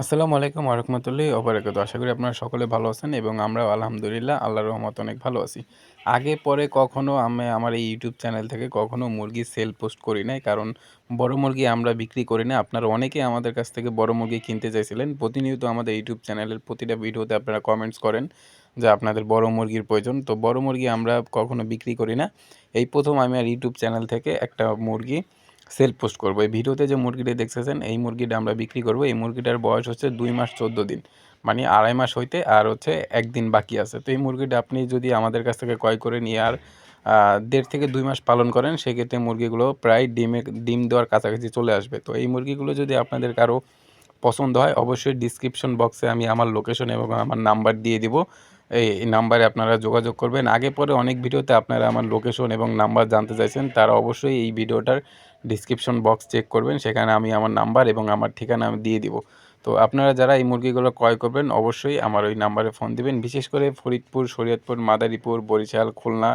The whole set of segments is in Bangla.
আসসালামু আলাইকুম ওরহমতুল্লাহি ওবরাকাত আশা করি আপনারা সকলে ভালো আছেন এবং আমরাও আলহামদুলিল্লাহ আল্লাহ রহমত অনেক ভালো আছি। আগে, পরে কখনো আমি আমার এই ইউটিউব চ্যানেল থেকে কখনো মুরগি সেল পোস্ট করি নাই। কারণ বড় মুরগি আমরা বিক্রি করি না। আপনারা অনেকেই আমাদের কাছ থেকে বড় মুরগি কিনতে চাইছিলেন। প্রতিনিয়ত আমাদের ইউটিউব চ্যানেলের প্রতিটা ভিডিওতে আপনারা কমেন্টস করেন যে আপনাদের বড় মুরগির প্রয়োজন। তো বড় মুরগি আমরা কখনো বিক্রি করি না। এই প্রথম আমি আর ইউটিউব চ্যানেল থেকে একটা মুরগি সেল পোস্ট করব। এই ভিডিওতে যে মুরগিটা দেখতেছেন, এই মুরগিটা আমরা বিক্রি করব। এই মুরগিটার বয়স হচ্ছে দুই মাস চোদ্দ দিন মানে আড়াই মাস হইতে আর হচ্ছে একদিন বাকি আছে। তো এই মুরগিটা আপনি যদি আমাদের কাছ থেকে ক্রয় করে নিয়ে আর দেড় থেকে দুই মাস পালন করেন, সেক্ষেত্রে মুরগিগুলো প্রায় ডিমে, ডিম দেওয়ার কাছাকাছি চলে আসবে। তো এই মুরগিগুলো যদি আপনাদের কারও পছন্দ হয়, অবশ্যই ডিসক্রিপশন বক্সে আমি আমার লোকেশন এবং আমার নাম্বার দিয়ে দিব। এই নাম্বারে আপনারা যোগাযোগ করবেন। আগে পরে অনেক ভিডিওতে আপনারা আমার লোকেশন এবং নাম্বার জানতে চাইছেন, তারা অবশ্যই এই ভিডিওটার ডিসক্রিপশন বক্স চেক করবেন। সেখানে আমি আমার নাম্বার এবং আমার ঠিকানা আমি দিয়ে দিব। তো আপনারা যারা এই মুরগিগুলো ক্রয় করবেন, অবশ্যই আমার ওই নাম্বারে ফোন দিবেন। বিশেষ করে ফরিদপুর, শরীয়তপুর, মাদারীপুর, বরিশাল, খুলনা,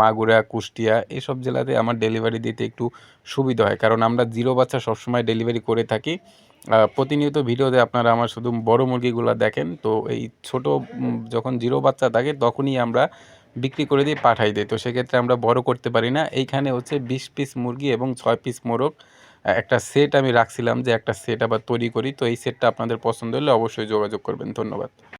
মাগুরা, কুষ্টিয়া, এসব জেলাতে আমার ডেলিভারি দিতে একটু সুবিধা হয়। কারণ আমরা জিরো বাচ্চা সবসময় ডেলিভারি করে থাকি। প্রতিনিয়ত ভিডিওতে আপনারা আমার শুধু বড় মুরগিগুলো দেখেন। তো এই ছোট যখন জিরো বাচ্চা থাকে, তখনই আমরা বিক্রি করে দিয়ে পাঠাই দিই। তো সেক্ষেত্রে আমরা বড় করতে পারি না। এইখানে হচ্ছে বিশ পিস মুরগি এবং ছয় পিস মোরগ। একটা সেট আমি রাখছিলাম যে একটা সেট আবার তৈরি করি। তো এই সেটটা আপনাদের পছন্দ হলে অবশ্যই যোগাযোগ করবেন। ধন্যবাদ।